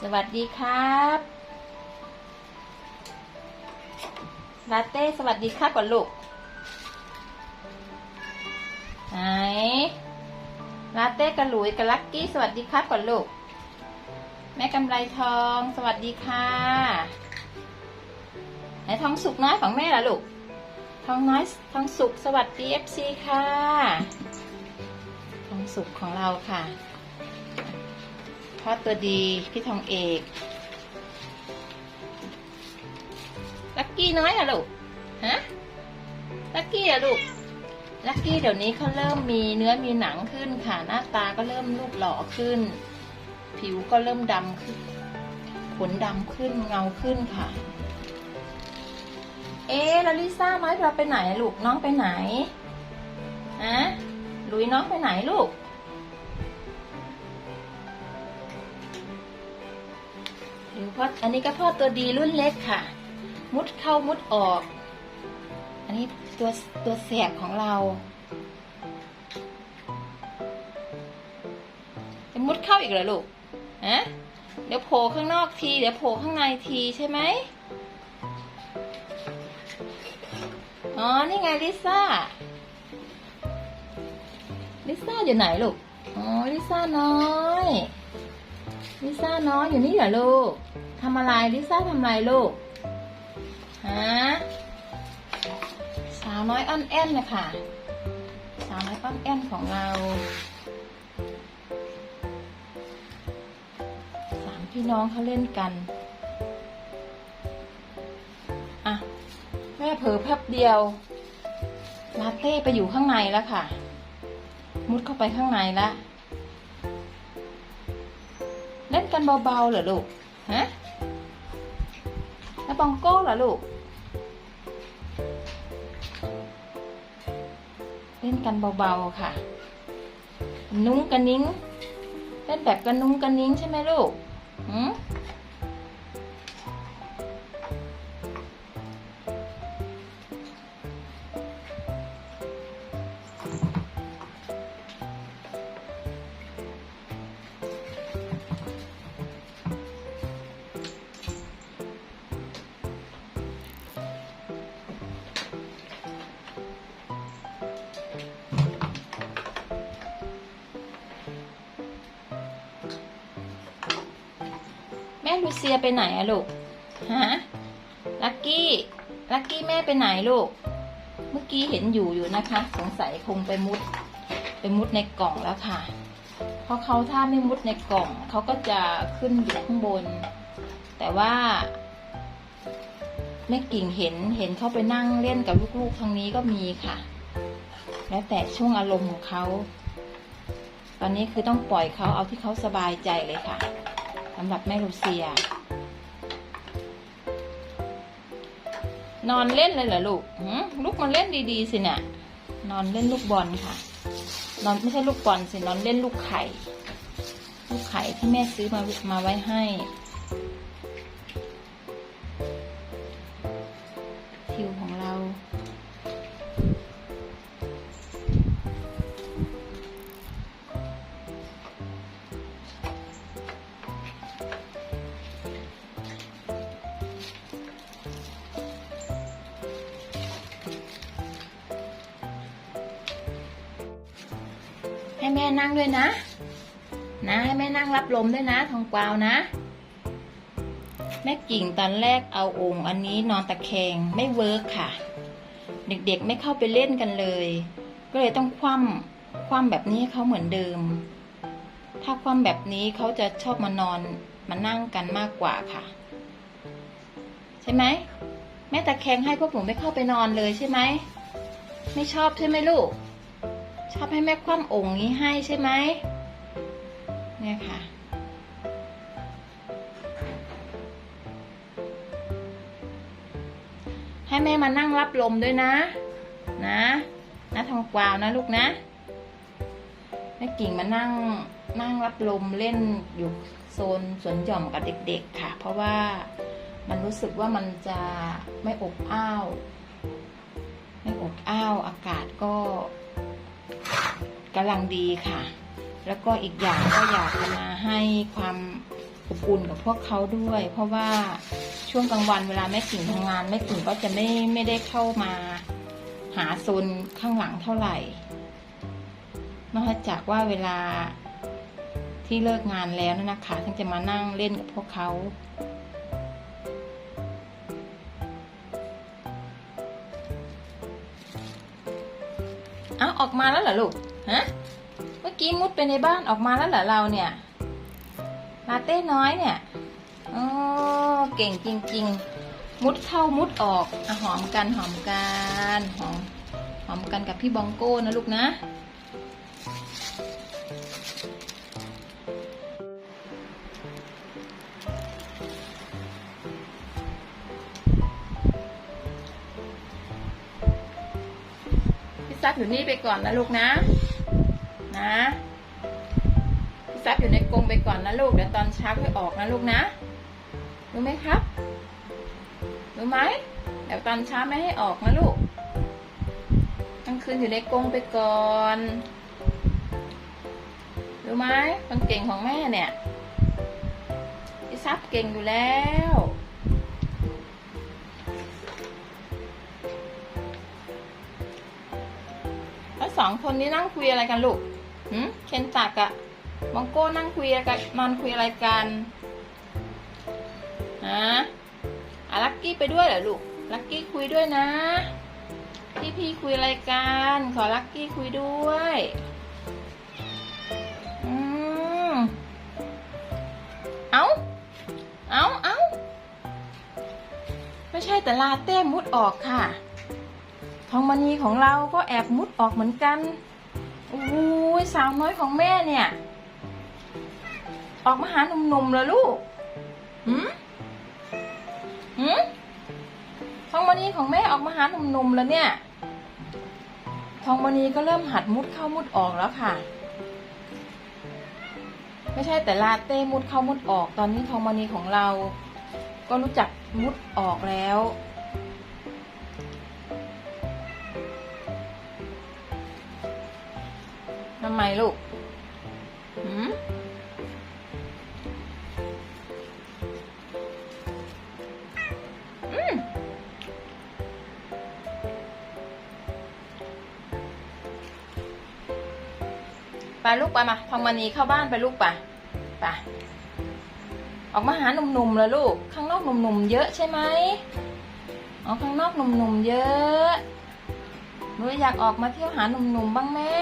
สวัสดีครับ ลาเต้ สวัสดีครับก่อนลูก ไหน ลาเต้กับหลุยกับลักกี้ สวัสดีครับก่อนลูก แม่กำไรทอง สวัสดีค่ะ ไหนทองสุกน้อยของแม่ล่ะลูก ทองน้อย ทองสุก สวัสดีเอฟซีค่ะ ทองสุกของเราค่ะ พ่อตัวดี พี่ทองเอกลักกี้น้อยอะลูกฮะลักกี้อะลูกลักกี้เดี๋ยวนี้เขาเริ่มมีเนื้อมีหนังขึ้นค่ะหน้าตาก็เริ่มรูปหล่อขึ้น ผิวก็เริ่มดำขึ้นขนดำขึ้นเงาขึ้นค่ะ เอ๊ะแล้วลิซ่าน้อยเราไปไหนลูกน้องไปไหนฮะลุยน้องไปไหนลูก หรือพ่ออันนี้ก็พ่อตัวดีรุ่นเล็กค่ะ มุดเข้ามุดออก อันนี้ตัวตัวแสบของเราจะมุดเข้าอีกเหรอลูกฮะเดี๋ยวโผล่ข้างนอกที เดี๋ยวโผล่ข้างในทีใช่ไหมอ๋อ นี่ไงลิซ่า ลิซ่าอยู่ไหนลูก อ๋อ ลิซ่าน้อย ลิซ่าน้อยอยู่นี่เหรอลูกทำอะไรลิซ่าทำอะไรลูกฮะสาวน้อยอ้อนแอนเลยค่ะ สาวน้อยอ้อนแอนของเราสามพี่น้องเขาเล่นกันอะแม่เผลอแป๊บเดียวลาเต้ไปอยู่ข้างในแล้วค่ะ มุดเข้าไปข้างในแล้ว กันเบาๆเหรอลูก ฮะ แล้วปองโก้เหรอลูก เล่นกันเบาๆค่ะ นุ้งกันนิ้ง เล่นแบบกันนุ้งกันนิ้งใช่ไหมลูก อืม ลูเซียไปไหนอะลูก ฮะ ลักกี้ ลักกี้แม่ไปไหนลูก เมื่อกี้เห็นอยู่อยู่นะคะ สงสัยคงไปมุด ไปมุดในกล่องแล้วค่ะ เพราะเขาถ้าไม่มุดในกล่อง เขาก็จะขึ้นอยู่ข้างบน แต่ว่าแม่กิ่งเห็นเห็นเขาไปนั่งเล่นกับลูกๆทางนี้ก็มีค่ะ แล้วแต่ช่วงอารมณ์ของเขา ตอนนี้คือต้องปล่อยเขาเอาที่เขาสบายใจเลยค่ะำหรับแม่ลูเซีย นอนเล่นเลยเหรอลูกลูกมาเล่นดีๆสิเนี่ยนอนเล่นลูกบอลค่ะ นอนไม่ใช่ลูกบอลสิ นอนเล่นลูกไข่ ลูกไข่ที่แม่ซื้อมามาไว้ให้ แม่นั่งด้วยนะ นะให้แม่นั่งรับลมด้วยนะทองกวาวนะ แม่กิ่งตอนแรกเอาองค์อันนี้นอนตะแคงไม่เวิร์กค่ะ เด็กๆไม่เข้าไปเล่นกันเลย ก็เลยต้องคว่ำคว่ำแบบนี้ให้เขาเหมือนเดิม ถ้าคว่ำแบบนี้เขาจะชอบมานอนมานั่งกันมากกว่าค่ะ ใช่ไหมแม่ตะแคงให้พวกหนูไม่เข้าไปนอนเลยใช่ไหมไม่ชอบใช่ไหมลูก ชอบให้แม่คว่ำองค์นี้ให้ใช่ไหมเนี่ยค่ะ ให้แม่มานั่งรับลมด้วยนะ นะนะทองกวาวนะลูกนะแม่กิ่งมานั่งนั่งรับลมเล่นอยู่โซนสวนหย่อมกับเด็ก ๆ ค่ะ เพราะว่ามันรู้สึกว่ามันจะไม่อบอ้าว ไม่อบอ้าวอากาศก็ กำลังดีค่ะ แล้วก็อีกอย่างก็อยากจะมาให้ความอบอุ่นกับพวกเขาด้วย เพราะว่าช่วงกลางวันเวลาแม่กิ่งทำงานแม่กิ่งก็จะไม่ไม่ได้เข้ามาหาโซนข้างหลังเท่าไหร่ นอกจากว่าเวลาที่เลิกงานแล้วนะคะถึงจะมานั่งเล่นกับพวกเขา เอาออกมาแล้วเหรอลูก ฮะ เมื่อกี้มุดไปในบ้านออกมาแล้วเหรอเราเนี่ย ลาเต้น้อยเนี่ยโอ้เก่งจริง ๆ มุดเข้ามุดออกอหอมกันหอมกันหอมหอมกันกับพี่บองโก้นะลูกนะ ซับอยู่นี่ไปก่อนนะลูกนะ นะพี่ซับอยู่ในกรงไปก่อนนะลูกเดี๋ยวตอนเช้าค่อยออกนะลูกนะรู้ไหมครับรู้ไหมเดี๋ยวตอนเช้าไม่ให้ออกนะลูกกลางคืนอยู่ในกรงไปก่อนรู้ไหมคนเก่งของแม่เนี่ยพี่ซับเก่งอยู่แล้ว องคนนี้นั่งคุยอะไรกันลูกหืมเคนตักอะมองโก้นั่งคุยอะไรกันนอนคุยอะไรกันฮะอะลักกี้ไปด้วยเหรอลูก ลักกี้คุยด้วยนะ พี่พี่คุยอะไรกัน ขอลักกี้คุยด้วย อืมเอาเอาเอาไม่ใช่แต่ลาเต้มุดออกค่ะ ทองมณีของเราก็แอบมุดออกเหมือนกันโอ้ยสาวน้อยของแม่เนี่ย ออกมาหาหนุ่มๆเลยลูกหืมหืมทองมณีของแม่ออกมาหาหนุ่มๆแล้วเนี่ย ทองมณีก็เริ่มหัดมุดเข้ามุดออกแล้วค่ะ ไม่ใช่แต่ลาเต้มุดเข้ามุดออก ตอนนี้ทองมณีของเรา ก็รู้จักมุดออกแล้ว ทำไมลูกหืมอืมไปลูกไปมาทองมณีเข้าบ้านไปลูกไปไปออกมาหาหนุ่มๆแล้วลูก ข้างนอกหนุ่มๆเยอะใช่ไหมอ๋อข้างนอกหนุ่มๆเยอะหนูอยากออกมาเที่ยวหาหนุ่มๆบ้างแม่